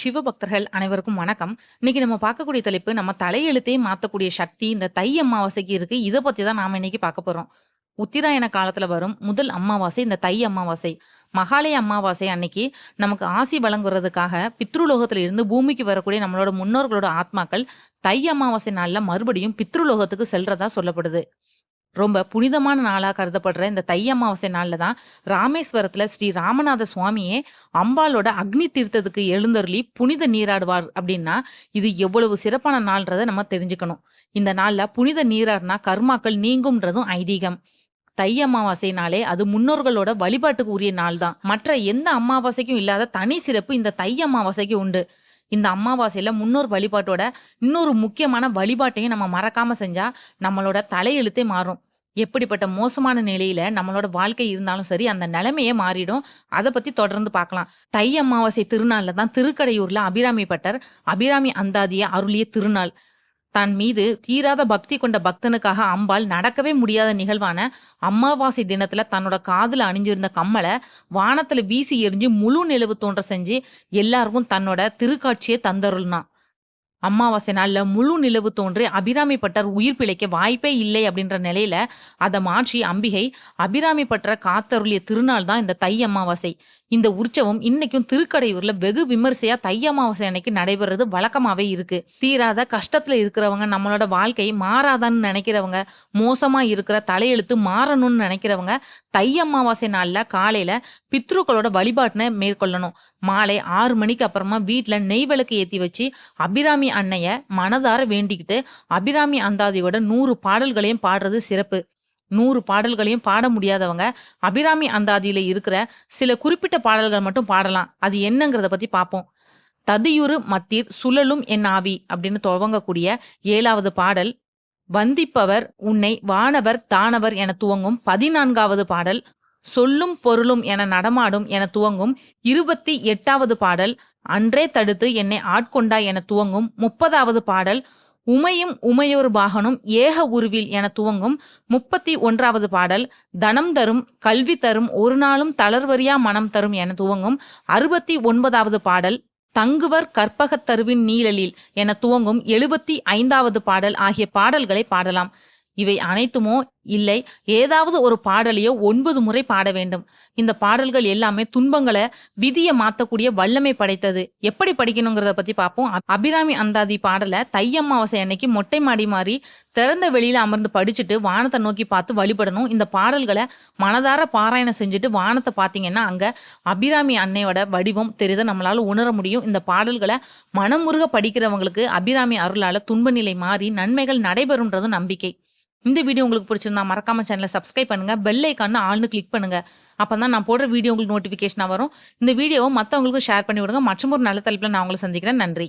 சிவபக்தர்கள் அனைவருக்கும் வணக்கம். இன்னைக்கு நம்ம பார்க்கக்கூடிய தலைப்பு, நம்ம தலையெழுத்தையே மாத்தக்கூடிய சக்தி இந்த தை அமாவாசைக்கு இருக்கு. இத பத்தி தான் நாம இன்னைக்கு பார்க்க போறோம். உத்திராயண காலத்துல வரும் முதல் அமாவாசை இந்த தை அமாவாசை. மகாலய அமாவாசை அன்னைக்கு நமக்கு ஆசி வழங்குறதுக்காக பித்ருலோகத்துல இருந்து பூமிக்கு வரக்கூடிய நம்மளோட முன்னோர்களோட ஆத்மாக்கள் தை அமாவாசை நாள்ல மறுபடியும் பித்ருலோகத்துக்கு செல்றதா சொல்லப்படுது. ரொம்ப புனிதமான நாளாக கருதப்படுற இந்த தை அமாவாசை நாளில் தான் ராமேஸ்வரத்தில் ஸ்ரீ ராமநாத சுவாமியே அம்பாளோட அக்னி தீர்த்தத்துக்கு எழுந்தருளி புனித நீராடுவார் அப்படின்னா இது எவ்வளவு சிறப்பான நாள்ன்றதை நம்ம தெரிஞ்சுக்கணும். இந்த நாளில் புனித நீராடினா கர்மாக்கள் நீங்கும்ன்றதும் ஐதீகம். தை அமாவாசைனாலே அது முன்னோர்களோட வழிபாட்டுக்கு உரிய நாள் தான். மற்ற எந்த அமாவாசைக்கும் இல்லாத தனி சிறப்பு இந்த தை அமாவாசைக்கு உண்டு. இந்த அமாவாசையில் முன்னோர் வழிபாட்டோட இன்னொரு முக்கியமான வழிபாட்டையும் நம்ம மறக்காம செஞ்சா நம்மளோட தலையெழுத்தே மாறும். எப்படிப்பட்ட மோசமான நிலையில நம்மளோட வாழ்க்கை இருந்தாலும் சரி, அந்த நிலைமையே மாறிடும். அதை பத்தி தொடர்ந்து பார்க்கலாம். தை அமாவாசை திருநாள்ல தான் திருக்கடையூர்ல அபிராமி பட்டர் அபிராமி அந்தாதிய அருளிய திருநாள். தன் மீது தீராத பக்தி கொண்ட பக்தனுக்காக அம்பாள் நடக்கவே முடியாத நிகழ்வான அமாவாசை தினத்துல தன்னோட காதில் அணிஞ்சிருந்த கம்மலை வானத்துல வீசி எறிஞ்சு முழு நிலவு தோன்ற செஞ்சு எல்லாருக்கும் தன்னோட திருக்காட்சியை தந்தருள்னா. அமாவாசை நாளில் முழு நிலவு தோன்றி அபிராமி பட்டர் உயிர் பிழைக்க வாய்ப்பே இல்லை அப்படின்ற நிலையில அதை மாற்றி அம்பிகை அபிராமி பட்டரை காத்தருளிய திருநாள் தான் இந்த தை அமாவாசை. இந்த உற்சவம் இன்னைக்கும் திருக்கடையூர்ல வெகு விமர்சையா தை அமாவாசை அன்னைக்கு நடைபெறது வழக்கமாவே இருக்கு. தீராத கஷ்டத்துல இருக்கிறவங்க, நம்மளோட வாழ்க்கை மாறாதான்னு நினைக்கிறவங்க, மோசமா இருக்கிற தலையெழுத்து மாறணும்னு நினைக்கிறவங்க தை அமாவாசை நாள்ல காலையில பித்ருக்களோட வழிபாட்டினை மேற்கொள்ளணும். மாலை ஆறு மணிக்கு அப்புறமா வீட்டில் நெய் விளக்கு ஏத்தி வச்சு அபிராமி அன்னைய மனதார வேண்டிக்கிட்டு அபிராமி அந்தாதியோட நூறு பாடல்களையும் பாடுறது சிறப்பு. நூறு பாடல்களையும் பாட முடியாதவங்க அபிராமி அந்தாதியில இருக்கிற சில குறிப்பிட்ட பாடல்கள் மட்டும் பாடலாம். அது என்னங்கிறத பத்தி பார்ப்போம். ததியுறு மத்திர் சுழலும் என் ஆவி அப்படின்னு துவங்கக்கூடிய ஏழாவது பாடல், வந்திப்பவர் உன்னை வானவர் தானவர் என துவங்கும் 14வது பாடல், சொல்லும் பொருளும் என நடமாடும் என துவங்கும் 28வது பாடல், அன்றே தடுத்து என்னை ஆட்கொண்டா என துவங்கும் 30வது பாடல், உமையும் உமையொரு பாகனும் ஏக உருவில் என துவங்கும் 31வது பாடல், தனம் தரும் கல்வி தரும் ஒரு நாளும் தளர்வரியா மனம் தரும் என துவங்கும் 69வது பாடல், தங்குவர் கற்பகத்தருவின் நீழலில் என துவங்கும் 75வது பாடல் ஆகிய பாடல்களை பாடலாம். இவை அனைத்துமோ இல்லை ஏதாவது ஒரு பாடலையோ ஒன்பது முறை பாட வேண்டும். இந்த பாடல்கள் எல்லாமே துன்பங்களை விதியை மாத்தக்கூடிய வல்லமை படைத்தது. எப்படி படிக்கணுங்கிறத பத்தி பார்ப்போம். அபிராமி அந்தாதி பாடலை தை அமாவாசை அன்னைக்கு மொட்டை மாடி மாறி திறந்த வெளியில அமர்ந்து படிச்சுட்டு வானத்தை நோக்கி பார்த்து வழிபடணும். இந்த பாடல்களை மனதார பாராயணம் செஞ்சுட்டு வானத்தை பார்த்தீங்கன்னா, அங்க அபிராமி அன்னையோட வடிவம் தெரியுத நம்மளால உணர முடியும். இந்த பாடல்களை மனமுருக படிக்கிறவங்களுக்கு அபிராமி அருளால துன்ப நிலை மாறி நன்மைகள் நடைபெறும்ன்றது நம்பிக்கை. இந்த வீடியோ உங்களுக்கு பிடிச்சிருந்தா மறக்காம சேனலை சப்ஸ்கிரைப் பண்ணுங்க. பெல் ஐகான ஆள்னு கிளிக் பண்ணுங்க. அப்பதான் நான் போடுற வீடியோ உங்களுக்கு நோட்டிஃபிகேஷனாக வரும். இந்த வீடியோவை மற்றவங்களுக்கும் ஷேர் பண்ணி விடுங்க. மற்றுமொரு நல்ல தலைப்பில் நான் உங்களை சந்திக்கிறேன். நன்றி.